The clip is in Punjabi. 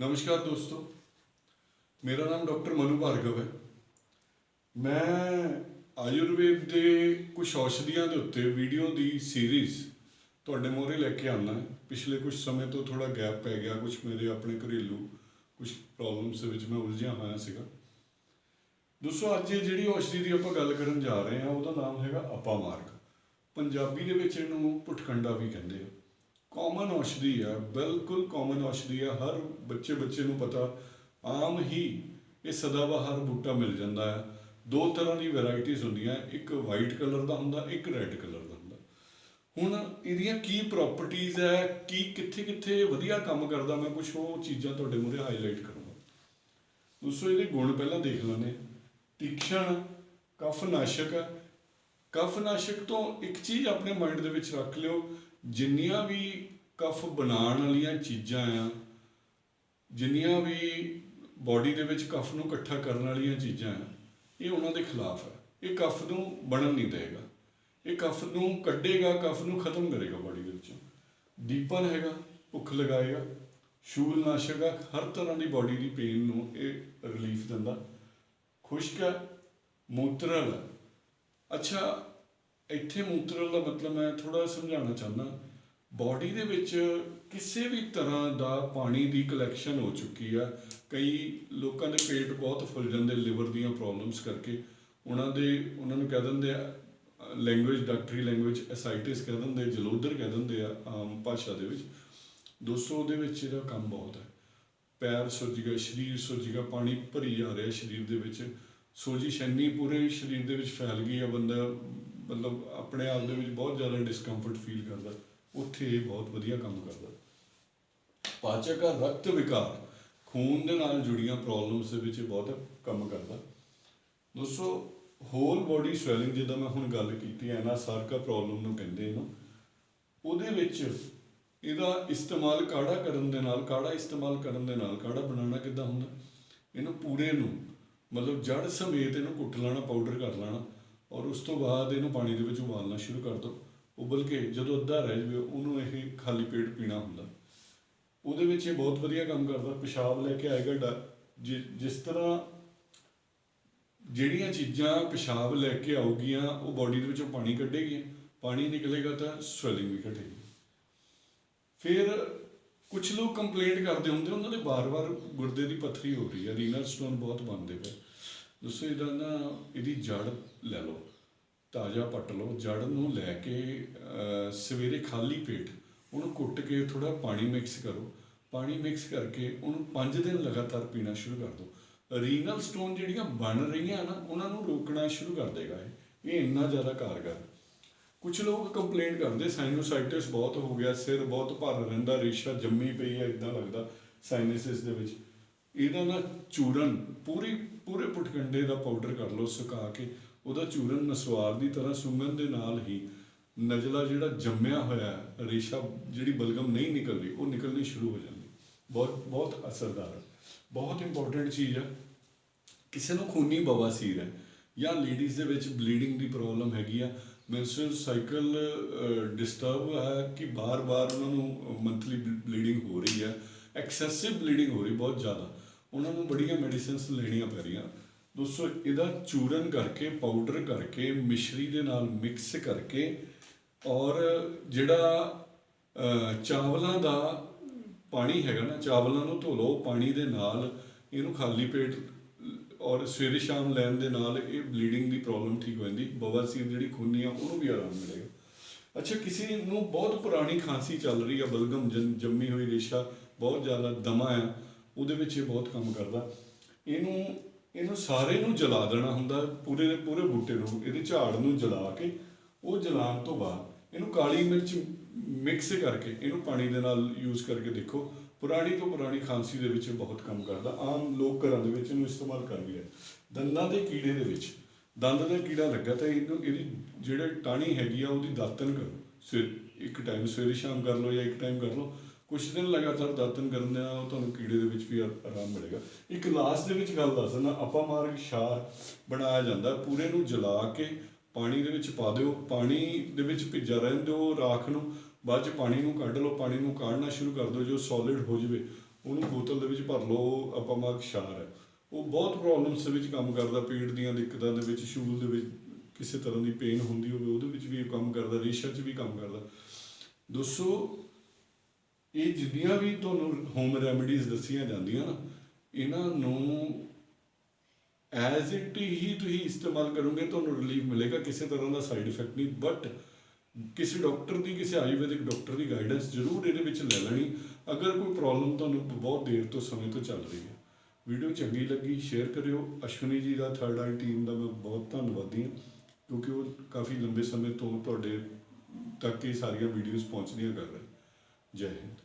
ਨਮਸਕਾਰ ਦੋਸਤੋ, ਮੇਰਾ ਨਾਮ ਡਾਕਟਰ ਮਨੂ ਭਾਰਗਵ ਹੈ। ਮੈਂ ਆਯੁਰਵੇਦ ਦੇ ਕੁਝ ਔਸ਼ਧੀਆਂ ਦੇ ਉੱਤੇ ਵੀਡੀਓ ਦੀ ਸੀਰੀਜ਼ ਤੁਹਾਡੇ ਮੋਹਰੇ ਲੈ ਕੇ ਆਉਣਾ ਹੈ। ਪਿਛਲੇ ਕੁਝ ਸਮੇਂ ਤੋਂ ਥੋੜਾ ਗੈਪ ਪੈ ਗਿਆ ਕੁਝ ਮੇਰੇ ਆਪਣੇ ਘਰੇਲੂ ਕੁਝ ਪ੍ਰੋਬਲਮਸ ਵਿੱਚ ਮੈਂ ਉਲਝਿਆ ਹੋਇਆ ਸੀਗਾ। ਦੋਸਤੋ, ਅੱਜ ਜਿਹੜੀ ਔਸ਼ਧੀ ਦੀ ਆਪਾਂ ਗੱਲ ਕਰਨ ਜਾ ਰਹੇ ਹਾਂ, ਉਹਦਾ ਨਾਮ ਹੈਗਾ ਅਪਾਮਾਰਗ। ਪੰਜਾਬੀ ਦੇ ਵਿੱਚ ਇਹਨੂੰ ਪੁਟਕੰਡਾ ਵੀ ਕਹਿੰਦੇ ਆ। ਕਾਮਨ ਔਸ਼ਧੀ ਹੈ ਬਿਲਕੁਲ ਕਾਮਨ ਔਸ਼ਧੀ ਹੈ ਹਰ ਬੱਚੇ ਬੱਚੇ ਨੂੰ ਪਤਾ, ਆਮ ਹੀ ਇਹ ਸਦਾਬਹਾਰ ਬੂਟਾ ਮਿਲ ਜਾਂਦਾ ਹੈ ਦੋ ਤਰ੍ਹਾਂ ਦੀ ਵੈਰਾਈਟੀਆਂ ਹੁੰਦੀਆਂ, ਇੱਕ ਵਾਈਟ ਕਲਰ ਦਾ ਹੁੰਦਾ, ਇੱਕ ਰੈੱਡ ਕਲਰ ਦਾ ਹੁੰਦਾ। ਹੁਣ ਇਹਦੀਆਂ ਕੀ ਪ੍ਰਾਪਰਟੀਆਂ ਹੈ ਕੀ ਕਿੱਥੇ ਕਿੱਥੇ ਵਧੀਆ ਕੰਮ ਕਰਦਾ, ਮੈਂ ਕੁਝ ਉਹ ਚੀਜ਼ਾਂ ਤੁਹਾਡੇ ਮੂਹਰੇ ਹਾਈਲਾਈਟ ਕਰੂੰਗਾ। ਦੋਸਤੋ ਇਹਦੇ ਗੁਣ ਪਹਿਲਾਂ ਦੇਖ ਲੈਣੇ ਤੀਖਣ, ਕਫਨਾਸ਼ਕ ਹੈ ਕਫਨਾਸ਼ਕ ਤੋਂ ਇੱਕ ਚੀਜ਼ ਆਪਣੇ ਮਾਈਂਡ ਦੇ ਵਿੱਚ ਰੱਖ ਲਿਓ ਜਿੰਨੀਆਂ ਵੀ ਕਫ ਬਣਾਉਣ ਵਾਲੀਆਂ ਚੀਜ਼ਾਂ ਆ, ਜਿੰਨੀਆਂ ਵੀ ਬਾਡੀ ਦੇ ਵਿੱਚ ਕਫ ਨੂੰ ਇਕੱਠਾ ਕਰਨ ਵਾਲੀਆਂ ਚੀਜ਼ਾਂ ਆ, ਇਹ ਉਹਨਾਂ ਦੇ ਖਿਲਾਫ ਹੈ ਇਹ ਕਫ ਨੂੰ ਬਣਨ ਨਹੀਂ ਦੇਗਾ। ਇਹ ਕਫ ਨੂੰ ਕੱਢੇਗਾ, ਕਫ ਨੂੰ ਖਤਮ ਕਰੇਗਾ ਬਾਡੀ ਦੇ ਵਿੱਚੋਂ। ਦੀਪਨ ਹੈਗਾ, ਭੁੱਖ ਲਗਾਏਗਾ, ਸ਼ੂਲ ਨਾਸ਼ਕ ਹੈ ਹਰ ਤਰ੍ਹਾਂ ਦੀ ਬਾਡੀ ਦੀ ਪੇਨ ਨੂੰ ਇਹ ਰਿਲੀਫ ਦਿੰਦਾ। ਖੁਸ਼ਕ ਹੈ ਮੂਤਰਲ ਹੈ ਅੱਛਾ ਇੱਥੇ ਮੂਤਰਲ ਦਾ ਮਤਲਬ ਮੈਂ ਥੋੜਾ ਸਮਝਾਉਣਾ ਚਾਹੁੰਦਾ। ਬਾਡੀ ਦੇ ਵਿੱਚ ਕਿਸੇ ਵੀ ਤਰ੍ਹਾਂ ਦਾ ਪਾਣੀ ਦੀ ਕਲੈਕਸ਼ਨ ਹੋ ਚੁੱਕੀ ਆ। ਕਈ ਲੋਕਾਂ ਦੇ ਪੇਟ ਬਹੁਤ ਫੁੱਲ ਜਾਂਦੇ ਲਿਵਰ ਦੀਆਂ ਪ੍ਰੋਬਲਮਸ ਕਰਕੇ। ਉਹਨਾਂ ਦੇ, ਉਹਨਾਂ ਨੂੰ ਕਹਿ ਦਿੰਦੇ ਆ ਲੈਂਗੁਏਜ ਡਾਕਟਰੀ ਲੈਂਗੁਏਜ ਐਸਾਈਟਿਸ ਕਹਿ ਦਿੰਦੇ ਜਲੋਦਰ ਕਹਿ ਦਿੰਦੇ ਆ, ਆਮ ਭਾਸ਼ਾ ਦੇ ਵਿੱਚ। ਦੋਸਤੋ, ਉਹਦੇ ਵਿੱਚ ਇਹਦਾ ਕੰਮ ਬਹੁਤ ਹੈ। ਪੈਰ ਸੁੱਜ ਗਿਆ, ਸਰੀਰ ਸੁੱਜ ਗਿਆ, ਪਾਣੀ ਭਰੀ ਜਾ ਰਿਹਾ ਸਰੀਰ ਦੇ ਵਿੱਚ। ਸੋਜਿਸ਼ ਇੰਨੀ ਪੂਰੇ ਸਰੀਰ ਦੇ ਵਿੱਚ ਫੈਲ ਗਈ ਆ ਬੰਦਾ, ਮਤਲਬ ਆਪਣੇ ਆਪ ਦੇ ਵਿੱਚ ਬਹੁਤ ਜ਼ਿਆਦਾ ਡਿਸਕੰਫਰਟ ਫੀਲ ਕਰਦਾ। ਉੱਥੇ ਇਹ ਬਹੁਤ ਵਧੀਆ ਕੰਮ ਕਰਦਾ। ਪਾਚਕ ਆ, ਰਕਤ ਵਿਕਾਰ, ਖੂਨ ਦੇ ਨਾਲ ਜੁੜੀਆਂ ਪ੍ਰੋਬਲਮਸ ਦੇ ਵਿੱਚ ਬਹੁਤ ਕੰਮ ਕਰਦਾ। ਦੋਸਤੋ ਹੋਲ ਬੋਡੀ ਸਵੈਲਿੰਗ ਜਿੱਦਾਂ ਮੈਂ ਹੁਣ ਗੱਲ ਕੀਤੀ ਹੈ ਨਾ ਸਾਰਕਾ ਪ੍ਰੋਬਲਮ ਨੂੰ ਕਹਿੰਦੇ ਇਹਨੂੰ, ਉਹਦੇ ਵਿੱਚ ਇਹਦਾ ਇਸਤੇਮਾਲ ਕਾੜਾ ਕਰਨ ਦੇ ਨਾਲ, ਕਾੜਾ ਇਸਤੇਮਾਲ ਕਰਨ ਦੇ ਨਾਲ ਕਾੜਾ ਬਣਾਉਣਾ ਕਿੱਦਾਂ ਹੁੰਦਾ? ਇਹਨੂੰ ਪੂਰੇ ਨੂੰ ਮਤਲਬ ਜੜ ਸਮੇਤ ਇਹਨੂੰ ਕੁੱਟ ਲੈਣਾ ਪਾਊਡਰ ਕਰ ਲੈਣਾ ਔਰ ਉਸ ਤੋਂ ਬਾਅਦ ਇਹਨੂੰ ਪਾਣੀ ਦੇ ਵਿੱਚ ਉਬਾਲਣਾ ਸ਼ੁਰੂ ਕਰ ਦਿਓ ਉਬਲ ਕੇ ਜਦੋਂ ਅੱਧਾ ਰਹਿ ਜਾਵੇ, ਉਹਨੂੰ ਇਹ ਖਾਲੀ ਪੇਟ ਪੀਣਾ ਹੁੰਦਾ। ਉਹਦੇ ਵਿੱਚ ਇਹ ਬਹੁਤ ਵਧੀਆ ਕੰਮ ਕਰਦਾ, ਪਿਸ਼ਾਬ ਲੈ ਕੇ ਆਏਗਾ ਡਾ- ਜਿ- ਜਿਸ ਤਰ੍ਹਾਂ ਜਿਹੜੀਆਂ ਚੀਜ਼ਾਂ ਪਿਸ਼ਾਬ ਲੈ ਕੇ ਆਉਗੀਆਂ, ਉਹ ਬਾਡੀ ਦੇ ਵਿੱਚੋਂ ਪਾਣੀ ਕੱਢੇਗੀ। ਪਾਣੀ ਨਿਕਲੇਗਾ ਤਾਂ ਸਵੈਲਿੰਗ ਵੀ ਘਟੇਗੀ। ਫਿਰ ਕੁਝ ਲੋਕ ਕੰਪਲੇਂਟ ਕਰਦੇ ਹੁੰਦੇ ਉਹਨਾਂ ਦੇ ਬਾਰ-ਬਾਰ ਗੁਰਦੇ ਦੀ ਪੱਥਰੀ ਹੋ ਰਹੀ ਹੈ ਰੀਨਲ ਸਟੋਨ ਬਹੁਤ ਬਣਦੇ ਪਏ। ਦੱਸੋ ਇਹਦਾ ਨਾ, ਇਹਦੀ ਜੜ ਲੈ ਲਓ, ਤਾਜ਼ਾ ਪੱਟ ਲਓ, ਜੜ ਨੂੰ ਲੈ ਕੇ ਸਵੇਰੇ ਖਾਲੀ ਪੇਟ ਉਹਨੂੰ ਕੁੱਟ ਕੇ ਥੋੜਾ ਪਾਣੀ ਮਿਕਸ ਕਰੋ। ਪਾਣੀ ਮਿਕਸ ਕਰਕੇ ਉਹਨੂੰ 5 ਦਿਨ ਲਗਾਤਾਰ ਪੀਣਾ ਸ਼ੁਰੂ ਕਰ ਦਿਓ। ਰੀਨਲ ਸਟੋਨ ਜਿਹੜੀਆਂ ਬਣ ਰਹੀਆਂ ਨਾ, ਉਹਨਾਂ ਨੂੰ ਰੋਕਣਾ ਸ਼ੁਰੂ ਕਰ ਦੇਗਾ ਇਹ। ਇਹ ਇੰਨਾ ਜ਼ਿਆਦਾ ਕਾਰਗਰ। ਕੁਝ ਲੋਕ ਕੰਪਲੇਂਟ ਕਰਦੇ ਸਾਈਨੋਸਾਈਟਿਸ ਬਹੁਤ ਹੋ ਗਿਆ, ਸਿਰ ਬਹੁਤ ਭਰ ਰਹਿੰਦਾ, ਰੇਸ਼ਾ ਜੰਮੀ ਪਈ ਹੈ ਇਦਾਂ ਲੱਗਦਾ ਸਾਈਨਸਿਸ ਦੇ ਵਿੱਚ। ਇਹਦਾ ਨਾ ਚੂਰਨ, ਪੂਰੀ, ਪੂਰੇ ਪੁਟਕੰਡੇ ਦਾ ਪਾਊਡਰ ਕਰ ਲਓ, ਸੁਕਾ ਕੇ, ਉਹਦਾ ਚੂਰਨ ਨਸਵਾਰ ਦੀ ਤਰ੍ਹਾਂ ਸੁੰਗਣ ਦੇ ਨਾਲ ਹੀ ਨਜਲਾ ਜਿਹੜਾ ਜੰਮਿਆ ਹੋਇਆ ਰੇਸ਼ਾ ਜਿਹੜੀ ਬਲਗਮ ਨਹੀਂ ਨਿਕਲਦੀ, ਉਹ ਨਿਕਲਣੀ ਸ਼ੁਰੂ ਹੋ ਜਾਂਦੀ। ਬਹੁਤ ਬਹੁਤ ਅਸਰਦਾਰ ਹੈ। ਬਹੁਤ ਇੰਪੋਰਟੈਂਟ ਚੀਜ਼ ਹੈ। ਕਿਸੇ ਨੂੰ ਖੂਨੀ ਬਵਾਸੀਰ ਹੈ ਜਾਂ ਲੇਡੀਜ਼ ਦੇ ਵਿੱਚ ਬਲੀਡਿੰਗ ਦੀ ਪ੍ਰੋਬਲਮ ਹੈਗੀ ਆ ਮੈਂਸਟਰਲ ਸਾਈਕਲ ਡਿਸਟਰਬ ਹੈ ਕਿ ਬਾਰ-ਬਾਰ ਉਹਨਾਂ ਨੂੰ ਮੰਥਲੀ ਬਲੀਡਿੰਗ ਹੋ ਰਹੀ ਹੈ ਐਕਸੈਸਿਵ ਬਲੀਡਿੰਗ ਹੋ ਰਹੀ, ਬਹੁਤ ਜ਼ਿਆਦਾ। ਉਹਨਾਂ ਨੂੰ ਬੜੀਆਂ ਮੈਡੀਸਿਨਸ ਲੈਣੀਆਂ ਪੈ ਰਹੀਆਂ। ਦੋਸਤੋ, ਇਹਦਾ ਚੂਰਨ ਕਰਕੇ ਪਾਊਡਰ ਕਰਕੇ, ਮਿਸ਼ਰੀ ਦੇ ਨਾਲ ਮਿਕਸ ਕਰਕੇ ਔਰ ਜਿਹੜਾ ਚਾਵਲਾਂ ਦਾ ਪਾਣੀ ਹੈਗਾ ਨਾ, ਚਾਵਲਾਂ ਨੂੰ ਧੋ ਲਓ, ਪਾਣੀ ਦੇ ਨਾਲ ਇਹਨੂੰ ਖਾਲੀ ਪੇਟ ਔਰ ਸਵੇਰੇ ਸ਼ਾਮ ਲੈਣ ਦੇ ਨਾਲ ਇਹ ਬਲੀਡਿੰਗ ਦੀ ਪ੍ਰੋਬਲਮ ਠੀਕ ਹੋ ਜਾਂਦੀ ਬਵਾਸੀਰ ਜਿਹੜੀ ਖੂਨੀ ਆ, ਉਹਨੂੰ ਵੀ ਆਰਾਮ ਮਿਲੇਗਾ। ਅੱਛਾ, ਕਿਸੇ ਨੂੰ ਬਹੁਤ ਪੁਰਾਣੀ ਖਾਂਸੀ ਚੱਲ ਰਹੀ ਆ, ਬਲਗਮ ਜੰ- ਜੰਮੀ ਹੋਈ ਰੇਸ਼ਾ, ਬਹੁਤ ਜ਼ਿਆਦਾ ਦਮਾ ਆ, ਉਹਦੇ ਵਿੱਚ ਇਹ ਬਹੁਤ ਕੰਮ ਕਰਦਾ। ਇਹਨੂੰ ਇਹਨੂੰ ਸਾਰੇ ਨੂੰ ਜਲਾ ਦੇਣਾ ਹੁੰਦਾ, ਪੂਰੇ ਦੇ ਪੂਰੇ ਬੂਟੇ ਨੂੰ, ਇਹਦੇ ਝਾੜ ਨੂੰ ਜਲਾ ਕੇ ਉਹ ਜਲਾਉਣ ਤੋਂ ਬਾਅਦ, ਇਹਨੂੰ ਕਾਲੀ ਮਿਰਚ ਮਿਕਸ ਕਰਕੇ ਇਹਨੂੰ ਪਾਣੀ ਦੇ ਨਾਲ ਯੂਜ਼ ਕਰਕੇ ਦੇਖੋ। ਪੁਰਾਣੀ ਤੋਂ ਪੁਰਾਣੀ ਖਾਂਸੀ ਦੇ ਵਿੱਚ ਬਹੁਤ ਕੰਮ ਕਰਦਾ। ਆਮ ਲੋਕ ਘਰਾਂ ਦੇ ਵਿੱਚ ਇਹਨੂੰ ਇਸਤੇਮਾਲ ਕਰਦੇ ਆ। ਦੰਦਾਂ ਦੇ ਕੀੜੇ ਦੇ ਵਿੱਚ। ਦੰਦ ਦਾ ਕੀੜਾ ਲੱਗਾ ਤਾਂ ਇਹਨੂੰ ਇਹਦੀ ਜਿਹੜੇ ਟਾਣੀ ਹੈਗੀ ਆ, ਉਹਦੀ ਦਾਤਨ ਕਰੋ। ਸਵੇਰ, ਇੱਕ ਟਾਈਮ ਸਵੇਰੇ ਸ਼ਾਮ ਕਰ ਲਓ ਜਾਂ ਇੱਕ ਟਾਈਮ ਕਰ ਲਓ। ਕੁਝ ਦਿਨ ਲਗਾਤਾਰ ਦਾਤਨ ਕਰਨ ਦੇ ਨਾਲ ਤੁਹਾਨੂੰ ਕੀੜੇ ਦੇ ਵਿੱਚ ਵੀ ਆਰਾਮ ਮਿਲੇਗਾ। ਇੱਕ ਲਾਸਟ ਦੇ ਵਿੱਚ ਗੱਲ ਦੱਸ ਦਿੰਦਾ, ਆਪਾਂ ਮਾਰਗ ਸ਼ਾਰ ਬਣਾਇਆ ਜਾਂਦਾ। ਪੂਰੇ ਨੂੰ ਜਲਾ ਕੇ ਪਾਣੀ ਦੇ ਵਿੱਚ ਪਾ ਦਿਓ। ਪਾਣੀ ਦੇ ਵਿੱਚ ਭਿੱਜਾ ਰਹਿਣ ਦਿਓ ਰਾਖ ਨੂੰ। ਬਾਅਦ ਚ ਪਾਣੀ ਨੂੰ ਕੱਢ ਲਓ, ਪਾਣੀ ਨੂੰ ਕਾੜਨਾ ਸ਼ੁਰੂ ਕਰ ਦਿਓ, ਜੋ ਸੋਲਿਡ ਹੋ ਜਵੇ, ਉਹਨੂੰ ਬੋਤਲ ਦੇ ਵਿੱਚ ਭਰ ਲਓ, ਆਪਾਂ ਮਾ ਖਸ਼ਾਰ ਹੈ। ਉਹ ਬਹੁਤ ਪ੍ਰੋਬਲਮਸ ਦੇ ਵਿੱਚ ਕੰਮ ਕਰਦਾ, ਪੇਟ ਦੀਆਂ ਦਿੱਕਤਾਂ ਦੇ ਵਿੱਚ, ਸ਼ੂਲ ਦੇ ਵਿੱਚ, ਕਿਸੇ ਤਰ੍ਹਾਂ ਦੀ ਪੇਨ ਹੁੰਦੀ ਹੋਵੇ, ਉਹਦੇ ਵਿੱਚ ਵੀ ਕੰਮ ਕਰਦਾ, ਰੇਸ਼ਾ 'ਚ ਵੀ ਕੰਮ ਕਰਦਾ। ਦੋਸਤੋ, ਇਹ ਜਿੰਨੀਆਂ ਵੀ ਤੁਹਾਨੂੰ ਹੋਮ ਰੈਮਡੀਜ਼ ਦੱਸੀਆਂ ਜਾਂਦੀਆਂ ਨਾ, ਇਹਨਾਂ ਨੂੰ ਐਜ਼ ਇਟ ਹੀ ਤੁਸੀਂ ਇਸਤੇਮਾਲ ਕਰੋਗੇ, ਤੁਹਾਨੂੰ ਰਿਲੀਫ ਮਿਲੇਗਾ, ਕਿਸੇ ਤਰ੍ਹਾਂ ਦਾ ਸਾਈਡ ਇਫੈਕਟ ਨਹੀਂ ਬਟ ਕਿਸੇ ਡਾਕਟਰ ਦੀ, ਕਿਸੇ ਆਯੁਰਵੈਦਿਕ ਡਾਕਟਰ ਦੀ ਗਾਈਡੈਂਸ ਜ਼ਰੂਰ ਇਹਦੇ ਵਿੱਚ ਲੈ ਲੈਣੀ। ਅਗਰ ਕੋਈ ਪ੍ਰੋਬਲਮ ਤੁਹਾਨੂੰ ਬਹੁਤ ਦੇਰ ਤੋਂ, ਸਮੇਂ ਤੋਂ ਚੱਲ ਰਹੀ ਹੈ। ਵੀਡੀਓ ਚੰਗੀ ਲੱਗੀ ਸ਼ੇਅਰ ਕਰਿਓ। ਅਸ਼ਵਨੀ ਜੀ ਦਾ ਥਰਡ ਆਈ ਟੀਮ ਦਾ ਮੈਂ ਬਹੁਤ ਧੰਨਵਾਦੀ ਹਾਂ, ਕਿਉਂਕਿ ਉਹ ਕਾਫੀ ਲੰਬੇ ਸਮੇਂ ਤੋਂ ਤੁਹਾਡੇ ਤੱਕ ਇਹ ਸਾਰੀਆਂ ਵੀਡੀਓਜ਼ ਪਹੁੰਚਦੀਆਂ ਕਰ ਰਹੇ ਜੈ ਹਿੰਦ।